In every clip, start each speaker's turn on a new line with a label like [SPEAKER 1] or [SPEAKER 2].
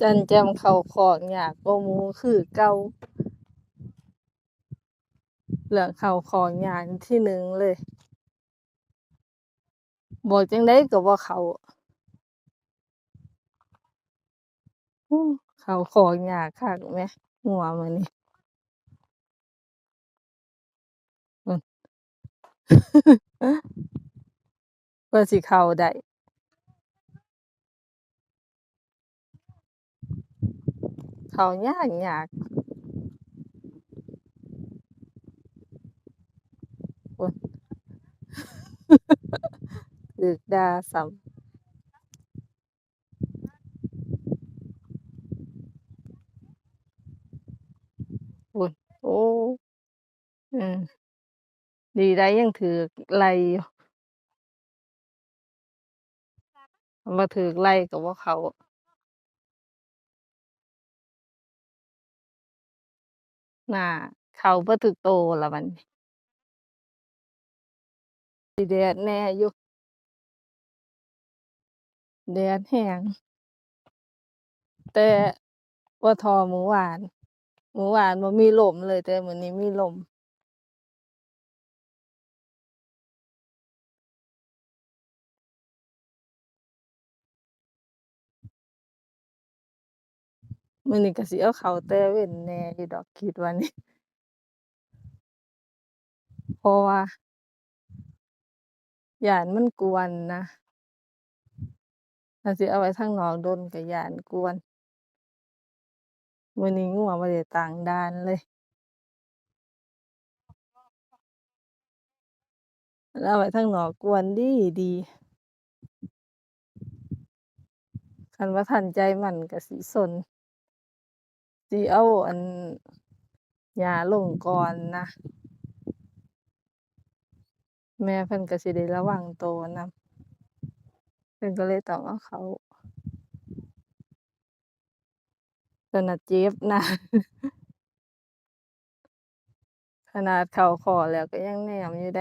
[SPEAKER 1] จันแจมเขาของยากกว่าหมู่คือเก่าเรื่องเขาของยากที่หนึ่งเลย บอกจังใดก็บ่าเขาเขาของยากคักแหมงัวมื้อนี้อือกว่าสิเขาได้ เขายากยากคนดึกดาสัมคนโอ้ อืม ดีได้ยังถือไรมาถือไลกับว่าเขา น่ะ เขาเบิดทุกโตแล้วบัดนี้ สิแดดแหน่อยู่ แดดแรง แต่บ่เท่ามื้อวาน มื้อวานบ่มีลมเลย แต่มื้อนี้มีลม มื้อนี้ก็สิเอาเข้าแต่เว้นแหน่อยู่ดอกคิดว่านี่เพราะว่าย้านมันกวนนะถ้าสิเอาไว้ทางนอกโดนก็ย้านกวนมื้อนี้งัวบ่ได้ตั้งด่านเลยคันเอาไว้ทางนอกกวนดีดีคันบ่ทันใจมันก็สิซน สิเอาอันหญ้าลงก่อนนะ แม่เพิ่นก็สิได้ระวังโตนำเพิ่นก็เลยต้องเอาเขาเพิ่นน่ะเจ็บนะขนาดเข้าคอแล้วก็ยังแหนมอยู่เด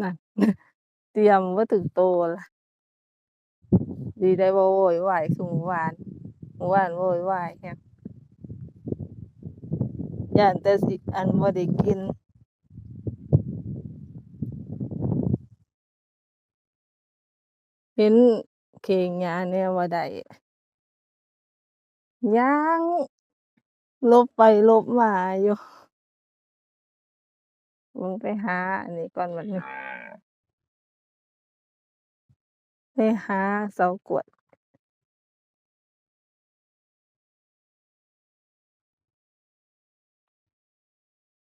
[SPEAKER 1] นั่น เตรียมบ่ถูกโตล่ะ ดีได้บ่โวยวายคือมื้อวานมื้อวานโวยวายแรงย้านแต่สิอันบ่ได้กินเห็นเข่งหญ้าแหน่บ่าได้ยังลบไปลบมาอยู่ เบิ่งไปหา อันนี้ก่อนบัดนี้ไปหาเสากล้วย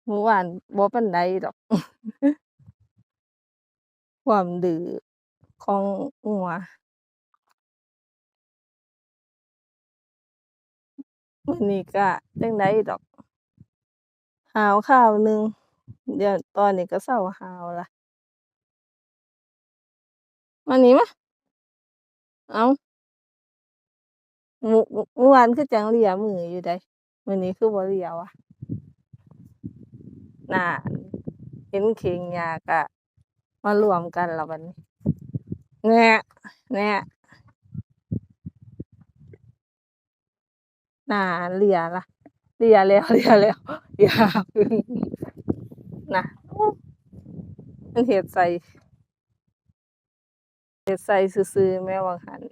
[SPEAKER 1] มื้อวานบ่ปานใดดอก ความดื้อของงัวมื้อนี้ก็จั่งใดดอก หาวคราวหนึ่ง เดี๋ยวตอนนี้ก็เซาหาวล้วมานี่มาเอามื้อมื้อวานคือจังเลียมืออยู่ไดมื้อนี้คือบ่เลียวะน่านเห็นเข่งหญ้าก็มารวมกันแล้วบัดนี้แหน่แหน่น่าเลียล่ะเลียแล้วเลียแล้วยาพึ่ง นะโอ้มันเฮ็ดใส่เฮ็ดใส่ซื่อๆแหมว่าหั้น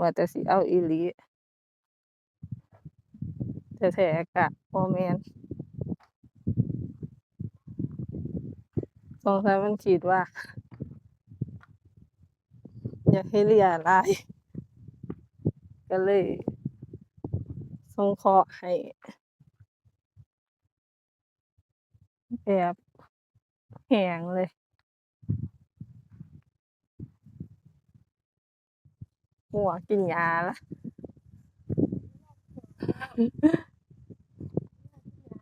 [SPEAKER 1] ว่าแต่สิเอาอีหลีแท้ก็บ่แม่นสงสัยมันคิดว่า อยากให้เลียลายก็เลยสงเคราะห์ให้แบบ แรงเลยงัวกินหญ้าละ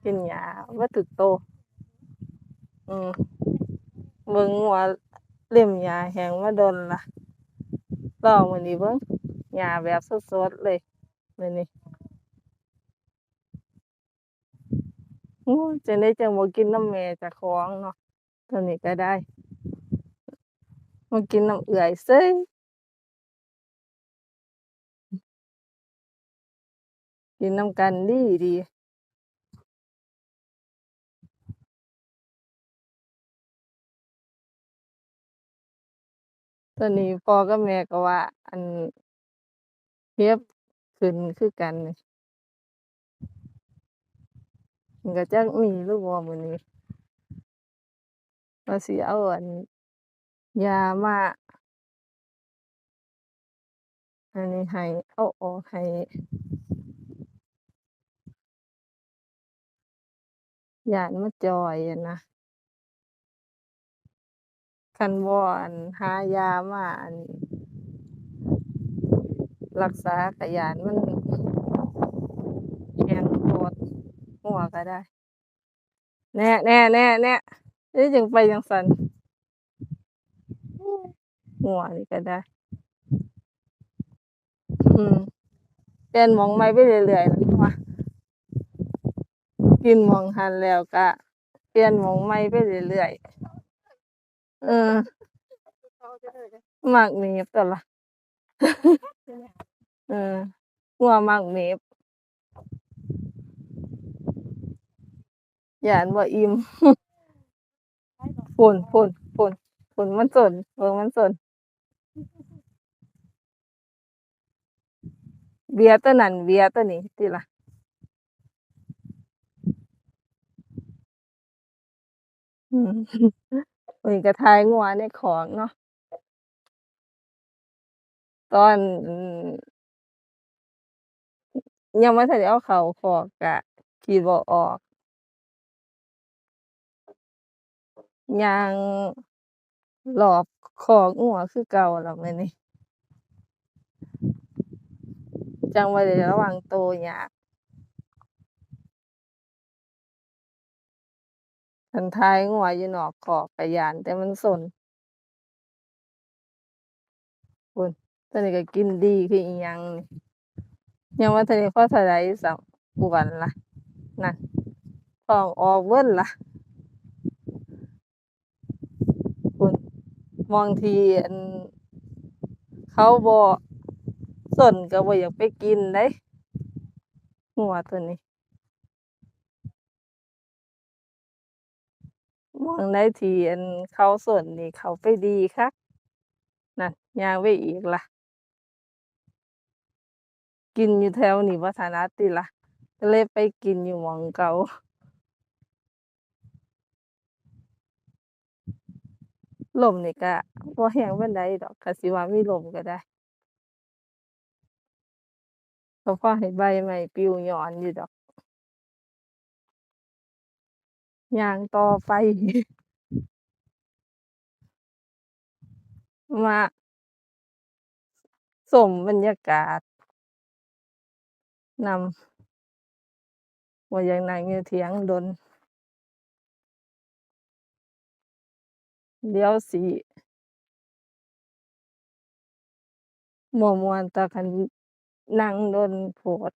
[SPEAKER 1] กินหญ้าเบิดทุกโต อืมเบิ่งงัวเล็มหญ้าแห้งมาโดนละรอมื้อนี้เบิ่งหญ้าแบบสดๆเลยมื้อนี้โอ้จั่งใดจั่งบ่กินน้ำแม่เจ้าของเนาะ ตัวนี้ก็ได้มากินน้ำเอื้อยเซยกินน้ำกันดีดีตอนนี้พ่อกับแม่ก็ว่า อันเหี่ยบขึ้นคือกันนี่ก็จักมีหรือบ่มื้อนี้ ว่าสิเอา อั่น ยามา อันนี้ให้ เอาออกให้ ย้านมันจ้อยอะนะ คันบ่ อั่น หายามา อั่น รักษาก็ย้านมันแฮ่งโพดงัวก็ได้ แน่ๆๆๆคื อจั่งไปจังซั้นงัวนี่ก็ได้ อืมเปลี่ยนหม้องใหม่ไปเรื่อยๆล่ะงัวกินหม้องหันแล้วก็เปลี่ยนหม้องใหม่ไปเรื่อยๆเออมักเมฟตั่วละเอองัวมักเมฟยานบ่อิ่ม พู้นๆๆพู้นฝุ่นมันซนเบิ่งมันซนเบียตัวนั้นเบียตัวนี้ติละอืมมื้อนี้ก็ถ่ายงัวในคอกเนาะตอนยังบ่ทันได้เอาเขาคอกก็คิดบ่ออก ย่างรอบคอกงัวคือเก่าแล่ะมื้อนี้จั่งบ่ได้ระวังโตัวยากคันถ่ายงัวอยู่นอกคอกก็ย้าน แต่มันซนพู้นตัวนี้ก็กินดีคืออยังยังบ่ทันได้พอเท่าใดซ้ำอ้วนละนั่นทองออกเบิดล่ะ พู้น หม้องทีอันเขาบ่ซนก็บ่อยากไปกินเดะงัวตัวนี้มองใดที่อั่นเขาซนนี่เขาไปดีคักนั่นยางไปอีกล่ะ กินอยู่แถวนี้บ่ถนัดติล่ะก็เลยไปกินอยู่มองเก่า ลมนี่ก็บ่แรงปานใดดอกก็สิว่ามีลมก็ได้ก็พอให้ใบไม้ปลิวหย่อนอยู่ดอกย่างต่อไป มาชมบรรยากาศนำบ่อยากนั่งอยู่เถียงดน เดี๋ยวสิบ่ม่วนต่คันนั่งโดนโพด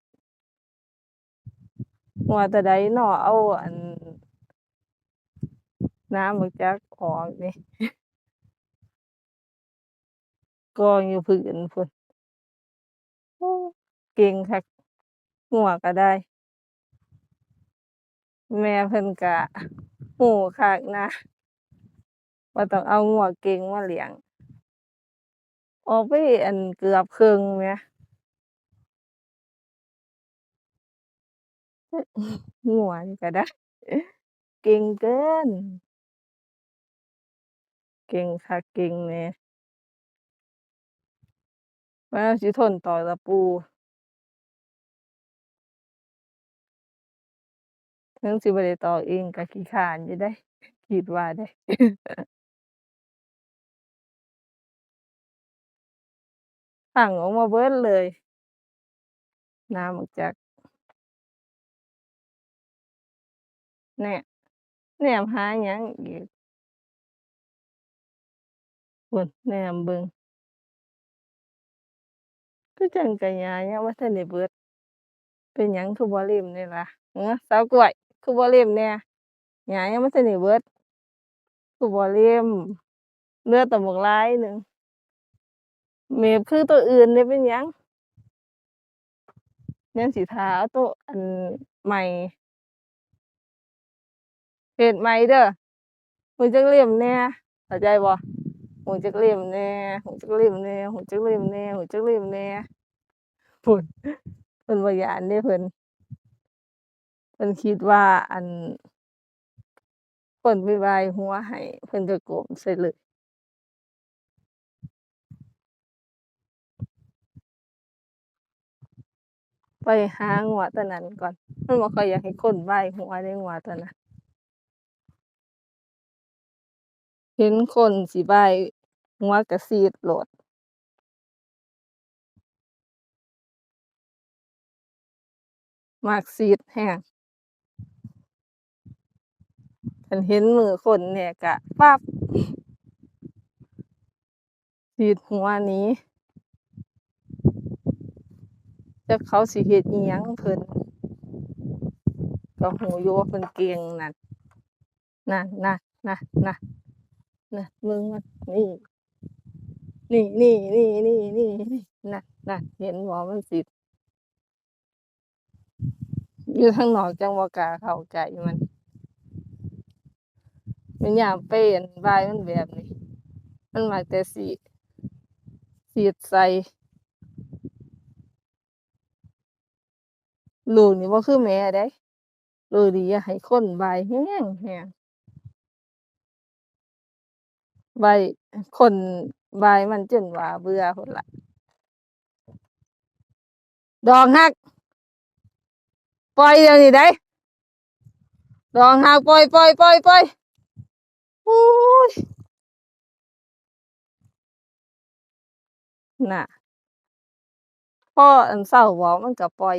[SPEAKER 1] ว่าแต่ใดน้อเอาอัน น้ำบักจักออกนี่กองอยู่พื้นพู้นเก่งคักงัวก็ได้ แม่เพิ่นก็รู้คักนะ ว่าต้องเอางัวเก่งมาเลี้ยง ออกไปอันเกือบครึ่งแหมงัวนี่ก็ได้ เก่งเกิน เก่งคักเก่งแหน่ว่ามันสิทนต่อตะปูถึงสิบ่ได้ตอเองก็ขี้คร้านอยู่เดะคิดว่าเด พังออกมาเบิดเลย น้ำบักจักแน่แนมหาหยังอีกพู้นแนมเบิ่งคือจั่งก็หญ้ายังบ่ทันได้เบิด เป็นหยังคือบ่เล็มแหน่ล่ะหือสาวกล้วย คือบ่เล็มแหน่ หญ้ายังบ่ทันได้เบิด คือบ่เล่มเหลือแต่บักหลายหนึ่ง เมฟคือตัวอื่นได้เป็นหยังยังสิท่าเอาตัวอันใหม่เฮ็ดใหม่เด้อรู้จักเล่มแหน่เข้าใจบ่รู้จักเล่มแหน่รู้จักเล่มแหน่รู้จักเล่มแหน่รู้จักเล่มแหน่พู้นเพิ่นบ่ยานเดะเพิ่นเพิ่นคิดว่าอันคนไปบ่ายหัวให้เพิ่นก็ก้มใส่เลย ไปหางัวตัวนั้นก่อน มันบ่ค่อยอยากให้คนใบหัวเดะงัวตัวนั้นเห็นคนสิบ่ายหัวก็ซีดโลดมักซีดแรงคันเห็นมือคนเนี่ยก็ปั๊บซีดหัวนี้ จักเขาสิเฮ็ดอิหยังเพิ่นก็รู้อยู่ว่าเพิ่นเก่งนั่นนั่นๆๆๆน่ะเบิ่งมันนี่ นี่ๆๆๆนั่นๆเห็นบ่มันสิอยู่ทางหนอกจังบ่กาเข้าใกล้มันมันอยามไปอั่นบายมันแบบนี้ มันมักแต่สิซีดใส่ ลูกนี่บ่คือแม่เดะลูกนี่อยากให้คนใบ่ายแรงแรงบ่ยคนบ่ายมันจนว่าเบื่อพู้นละดอกรัก ปล่อยเดี๋ยวนี้ได้ดอกรักปล่อยๆๆโอ๊ยน่ะพ่ออันเช้าเว้ามันก็ปล่อย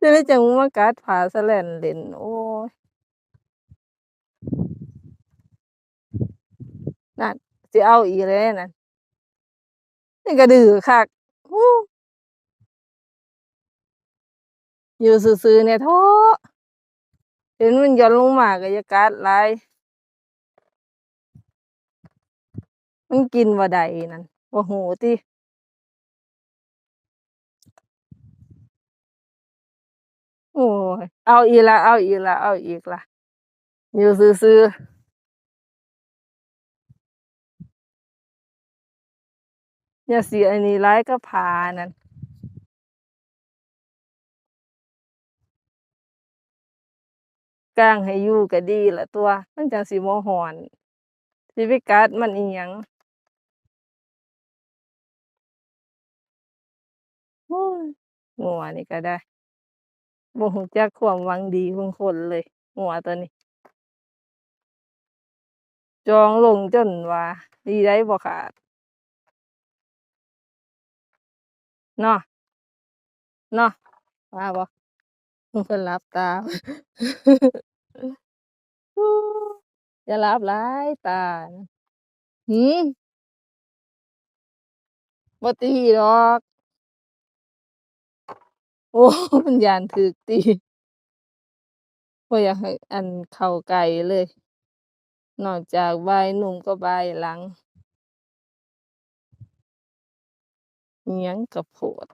[SPEAKER 1] จังได๋จังมากัดผ้าแสลนเล่นโอ๊ยนั่นสิเอาอีกแล้วนั่นนี่ก็ดื้อคักฮู้อยู่ซื่อๆแหน่เถาะเห็นมันย่อนลงมาก็อย่ากัดหลายมันกินบ่ได้นั่นบ่รู้ติ โอ้ย เอาอีกล้วเอาอีกล้วเอาอีกละ อยู่ซื่อๆอย่าเสิอันนี้หลายกับผ้านั่นกางให้อยู่ก็ดีแล้วตั่วมันจั่งสิบ่ร้อนสิไปกัดมันอิหยังโอ้ยงัวนี่ก็ได้ บ่รู้จักความหวังดีของคนเลยงัวตัวนี้ จองลงจนว่า ดีได้บ่ขาดเนาะเนาะว่าบ่เพิ่นหลับตาอย่าหลับหลายตาหือบ่ตีดอก โอ้ มันย้านถูกตี บ่อยากให้ อันเข้าใกล้เลย นอกจากบ่ายนุ่มกับบ่ายหลัง อิหยังก็โพด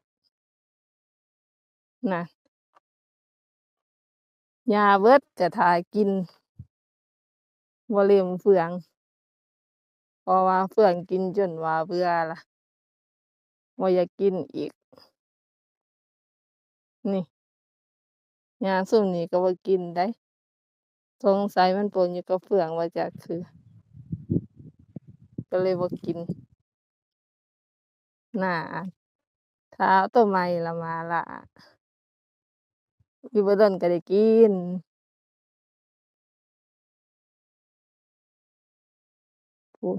[SPEAKER 1] นั่น หญ้าเบิดก็ท่ากิน บ่เล็มเฟือง เพราะว่าเฟืองกินจนว่าเบื่อล่ะ บ่อยากกินอีก นี่หญ้าซุมนี้ก็บ่กินได้ สงสัยมันปนอยู่กับเฟืองว่าจักคือ ก็เลยบ่กินหน่าถ้าตัวใหม่ละมาละอีกบ่โดนก็ได้กินพู้น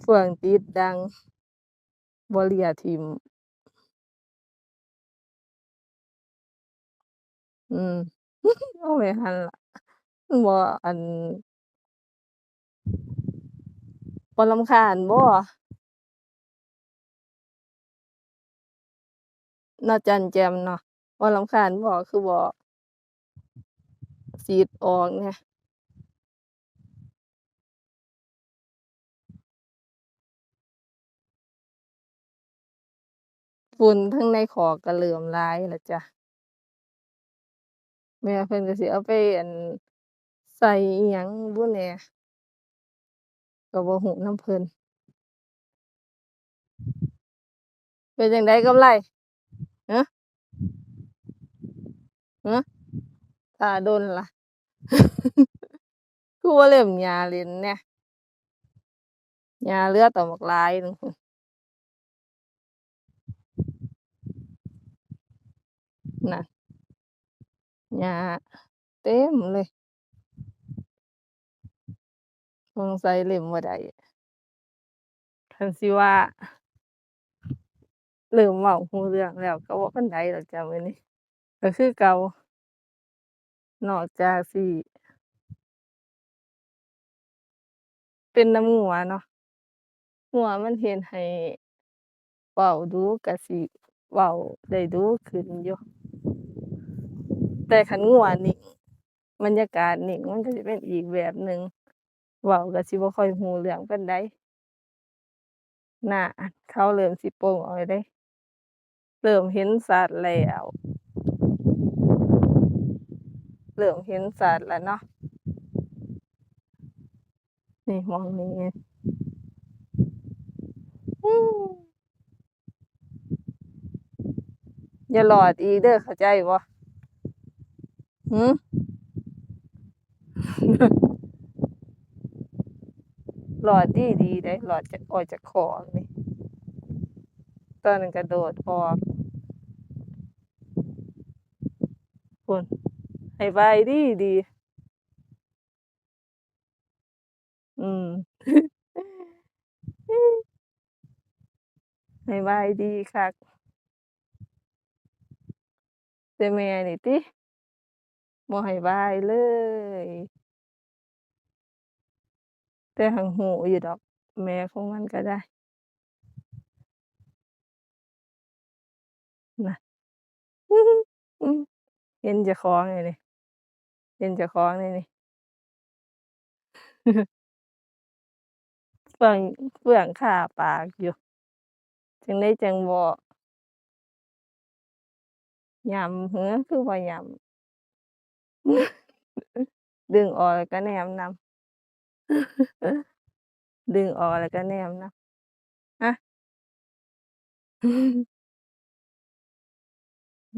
[SPEAKER 1] เฟืองติดดังบ่เหลี่ยถิ้ม อืม เอาไว้หั้นล่ะ บ่ อันบ่รำคาญบ่นาจั้น แจมเนาะ บ่รำคาญบ่ คือบ่ฉีดออกแหน่ฝุ่นเทิงในคอกก็เริ่มหลายแล้วจ้ะ แม่เพิ่นก็สิเอาไปอั่น ใส่อิหยังบุแหน่ ก็บ่ก็นำเพิ่น เป็นจั่งใดกำไรฮะ ฮะ ท่าโดนล่ะ คือบ่เล็มหญ้าเล่นแหน่ หญ้าเหลือตั้งบักหลายหนึ่งพู้นนั่น หญ้าเต็มเลยสงใสัยเล็มบ่าได้คันสิว่าเริ่มเว้าก็เรื่องแล้ว ก็บ่าปานใดดอกจ้ะมื้อนี้ก็คือเก่านอกจากสิเป็นน้ำงัวเนาะงัวมันเฮ็ดให้เว้าดู๋ก็สิเว้าได้ดูขึ้นอยู่ แต่คันงัวนิ่งบรรยากาศนิ่งมันก็สิเป็นอีกแบบหนึ่งเว้าก็สิบ่ค่อยก็เรื่องปานใดน่าเขาเริ่มสิโป่งออกแล้เริ่มเห็นชัดแล้วเริ่มเห็นชัดแล้วเนาะนี่มองนี้อย่ารอดอีเด้อเข้าใจบ่ หือรอดดีดีเดะรอดจากออกจากคอกนี่ตอนนั้นกระโดดออกพู้นให้บายดีดี อืมให้บายดีคักแต่แม่นี่ติ บ่ให้บายเลย แต่หั้นก็อยู่ดอก แม่ของมันก็ได้นะอือเห็นเจ้าของแล้วนี่เห็นเจ้าของแล้วนี่เฟื่องเฟื่องคาปากอยู่ จังใดจั่งบ่ย่ำหือคือบ่ยำ ดึงออกแล้วก็แนมนำ ดึงออกแล้วก็แนมนำ ฮะ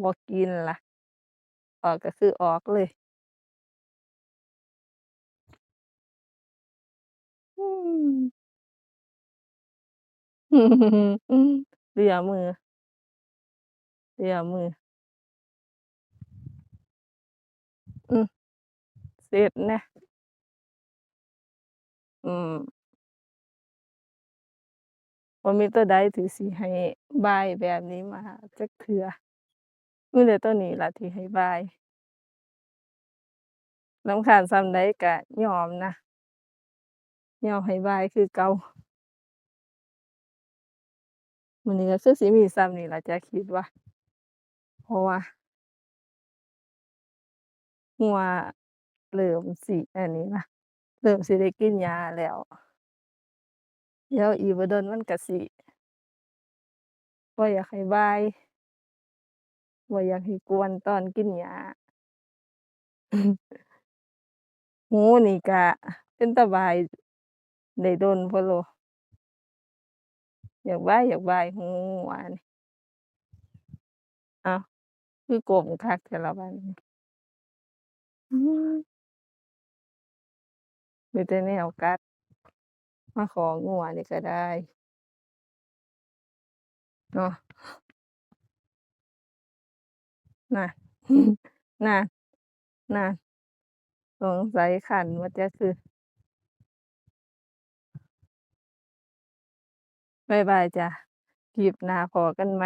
[SPEAKER 1] บ่กินล่ะ ออกก็คือออกเลย อืม เหลือมือ เหลือมือ อือเสร็จน่อืมบ่มีตัวใดที่สิให้บายแบบนี้มาจักเทื่อมีแต่ตัวนี้ล่ะที่ให้บายรำคาญส่ำใดก็ยอมนะยอมให้บายคือเกามื้อนี้ก็คือสิมีส่ำนี้ล่ะจะคิดว่า เพราะว่า งัวเริ่มสิ อันนี้ล่ะ เริ่มสิได้กินหญ้าแล้ว เดี๋ยวอีกบ่โดนมันก็สิบ่อยากให้บาย บ่อยากให้กวนตอนกินหญ้าหูนี่ก็เป็นตาบาย ได้โดนพดโล อยากบาย อยากบายหูงัวนี่ อ้าว คือก้มคักแท้ล่ะบัดนี้ อือมีแต่แนวกัด มาของงัวนี่ก็ได้ เนาะ น่ะ น่ะ น่ะ สงสัยคันว่าจะคือ บ๊ายบายจ้ะ คลิปหน้าพ้อกันใหม